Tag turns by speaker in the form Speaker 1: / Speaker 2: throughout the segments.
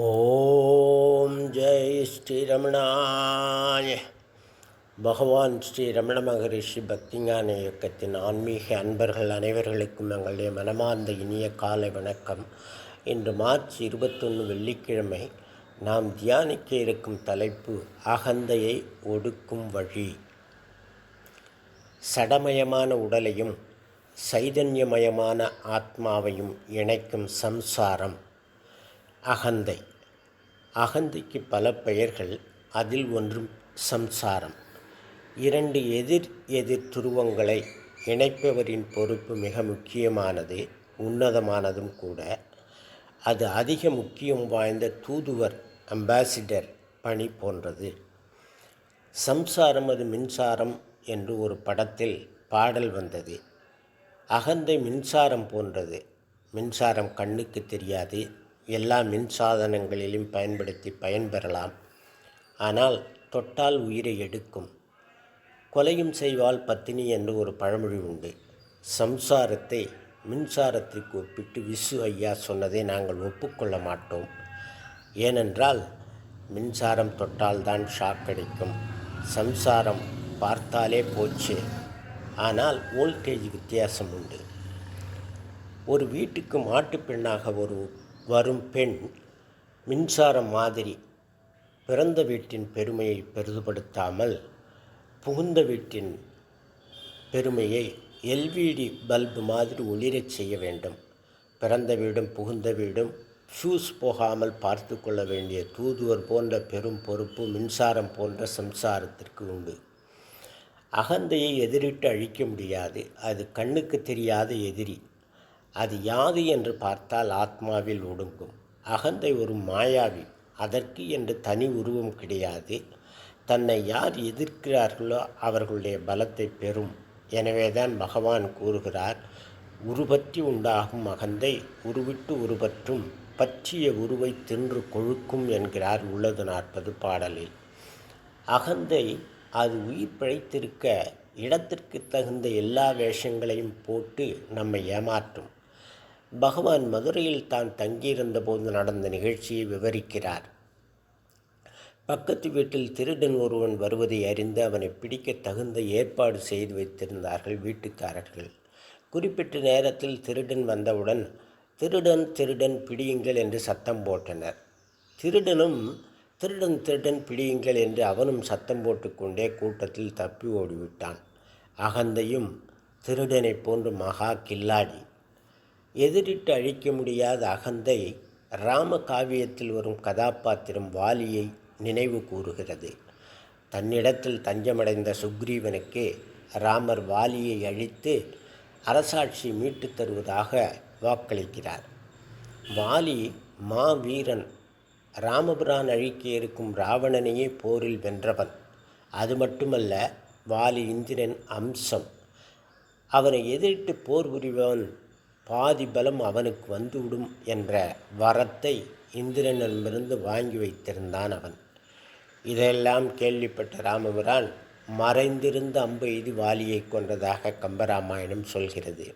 Speaker 1: ஓம் ஜெய் ஸ்ரீரமணாய. பகவான் ஸ்ரீ ரமண மகரிஷி பக்திஞான இயக்கத்தின் ஆன்மீக அன்பர்கள் அனைவர்களுக்கும் எங்களுடைய மனமார்ந்த இனிய காலை வணக்கம். இன்று மார்ச் இருபத்தொன்று வெள்ளிக்கிழமை நாம் தியானிக்க இருக்கும் தலைப்பு அகந்தையை ஒடுக்கும் வழி. சடமயமான உடலையும் சைதன்யமயமான ஆத்மாவையும் இணைக்கும் சம்சாரம். அகந்தை. அகந்தைக்கு பல பெயர்கள் அதில் ஒன்றும் சம்சாரம். இரண்டு எதிர் எதிர் துருவங்களை இணைப்பவரின் பொறுப்பு மிக முக்கியமானது உன்னதமானதும் கூட. அது அதிக முக்கியம் வாய்ந்த தூதுவர் அம்பாசிடர் பணி போன்றது. சம்சாரம் அது மின்சாரம் என்று ஒரு படத்தில் பாடல் வந்தது. அகந்தை மின்சாரம் போன்றது. மின்சாரம் கண்ணுக்கு தெரியாது எல்லா மின்சாதனங்களிலும் பயன்படுத்தி பயன்பெறலாம். ஆனால் தொட்டால் உயிரை எடுக்கும். கொலையும் செய்வால் பத்தினி என்று ஒரு பழமொழி உண்டு. சம்சாரத்தை மின்சாரத்திற்கு ஒப்பிட்டு விசு ஐயா சொன்னதை நாங்கள் ஒப்புக்கொள்ள மாட்டோம். ஏனென்றால் மின்சாரம் தொட்டால்தான் ஷாக் அடிக்கும். சம்சாரம் பார்த்தாலே போச்சு. ஆனால் வோல்டேஜ் வித்தியாசம் உண்டு. ஒரு வீட்டுக்கு மாட்டுப் பெண்ணாக ஒரு வரும் பெண் மின்சாரம் மாதிரி பிறந்த வீட்டின் பெருமையை பெரிதுபடுத்தாமல் புகுந்த வீட்டின் பெருமையை எல்விடி பல்பு மாதிரி ஒளிரச் செய்ய வேண்டும். பிறந்த வீடும் புகுந்த வீடும் ஃபியூஸ் போகாமல் பார்த்து கொள்ள வேண்டிய தூதுவர் போன்ற பெரும் பொறுப்பு மின்சாரம் போன்ற சம்சாரத்திற்கு உண்டு. அகந்தையை எதிரிட்டு அழிக்க முடியாது. அது கண்ணுக்கு தெரியாத எதிரி. அது யாது என்று பார்த்தால் ஆத்மாவில் ஒடுங்கும். அகந்தை ஒரு மாயாவி அதற்கு என்று தனி உருவம் கிடையாது. தன்னை யார் எதிர்க்கிறார்களோ அவர்களுடைய பலத்தை பெறும். எனவேதான் பகவான் கூறுகிறார் உருபற்றி உண்டாகும் அகந்தை உருவிட்டு உருபற்றும் பற்றிய உருவை தின்று கொழுக்கும் என்கிறார் உள்ளது நாற்பது பாடலில். அகந்தை அது உயிர் பிழைத்திருக்க இடத்திற்கு தகுந்த எல்லா வேஷங்களையும் போட்டு நம்மை ஏமாற்றும். பகவான் மதுரையில் தான் தங்கியிருந்த போது நடந்த நிகழ்ச்சியை விவரிக்கிறார். பக்கத்து வீட்டில் திருடன் ஒருவன் வருவதை அறிந்து அவனை பிடிக்க தகுந்த ஏற்பாடு செய்து வைத்திருந்தார்கள் வீட்டுக்காரர்கள். குறிப்பிட்ட நேரத்தில் திருடன் வந்தவுடன் திருடன் திருடன் பிடியுங்கள் என்று சத்தம் போட்டனர். திருடனும் திருடன் திருடன் பிடியுங்கள் என்று அவனும் சத்தம் போட்டுக்கொண்டே கூட்டத்தில் தப்பி ஓடிவிட்டான். அகந்தையும் திருடனைப் போன்று மகா கில்லாடி எதிரிட்டு அழிக்க முடியாத அகந்தை ராம காவியத்தில் வரும் கதாபாத்திரம் வாலியை நினைவு கூறுகிறது. தன்னிடத்தில் தஞ்சமடைந்த சுக்ரீவனுக்கு ராமர் வாலியை அழித்து அரசாட்சி மீட்டுத் தருவதாக வாக்களிக்கிறார். வாலி மா வீரன் ராமபுரான் அழிக்க இருக்கும் ராவணனையே போரில் வென்றவன். அது மட்டுமல்ல வாலி இந்திரன் அம்சம். அவனை எதிரிட்டு போர் புரிபவன் பாதி பலம் அவனுக்கு வந்துவிடும் என்ற வரத்தை இந்திரனிடமிருந்து வாங்கி வைத்திருந்தான் அவன். இதையெல்லாம் கேள்விப்பட்ட ராமபுரான் மறைந்திருந்த அம்பு எய்து வாலியை கொன்றதாக கம்பராமாயணம் சொல்கிறது.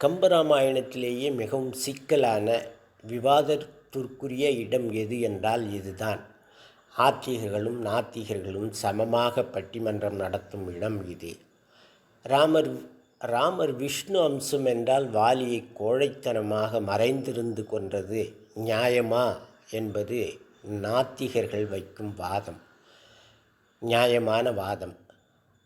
Speaker 1: கம்பராமாயணத்திலேயே மிகவும் சிக்கலான விவாதத்திற்குரிய இடம் எது என்றால் இதுதான். ஆத்திகர்களும் நாத்திகர்களும் சமமாக பட்டிமன்றம் நடத்தும் இடம் இது. ராமர் ராமர் விஷ்ணு அம்சம் என்றால் வாலியை கோழைத்தனமாக மறைந்திருந்து கொன்றது நியாயமா என்பது நாத்திகர்கள் வைக்கும் வாதம். நியாயமான வாதம்.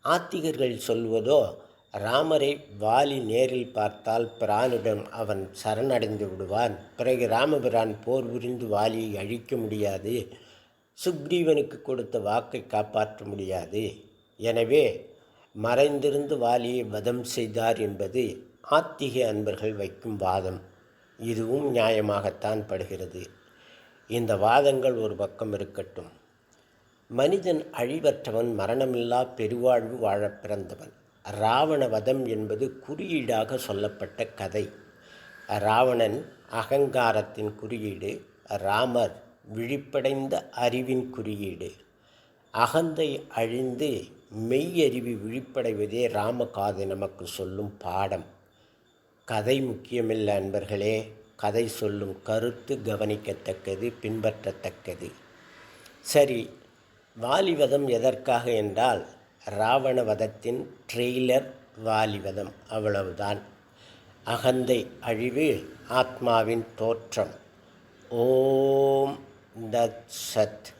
Speaker 1: ஆத்திகர்கள் சொல்வதோ ராமரை வாலி நேரில் பார்த்தால் பிரானுடன் அவன் சரணடைந்து விடுவான். பிறகு ராமபிரான் போர் புரிந்து வாலியை அழிக்க முடியாது. சுக்ரீவனுக்கு கொடுத்த வாக்கை காப்பாற்ற முடியாது. எனவே மறைந்திருந்து வாலியை வதம் செய்தார் என்பது ஆத்திக அன்பர்கள் வைக்கும் வாதம். இதுவும் நியாயமாகத்தான் படுகிறது. இந்த வாதங்கள் ஒரு பக்கம் இருக்கட்டும். மனிதன் அழிவற்றவன் மரணமில்லா பெருவாழ்வு வாழப் பிறந்தவன். ராவண வதம் என்பது குறியீடாக சொல்லப்பட்ட கதை. ராவணன் அகங்காரத்தின் குறியீடு ராமர் விழிப்படைந்த அறிவின் குறியீடு. அகந்தை அழிந்து மெய்யறிவு விழிப்படைவதே ராமகாதை நமக்கு சொல்லும் பாடம். கதை முக்கியமில்லை அன்பர்களே. கதை சொல்லும் கருத்து கவனிக்கத்தக்கது பின்பற்றத்தக்கது. சரி வாலிவதம் எதற்காக என்றால் ராவண வதத்தின் ட்ரெய்லர் வாலிவதம் அவ்வளவுதான். அகந்தை அழிவு ஆத்மாவின் தோற்றம். ஓம் தத் சத்.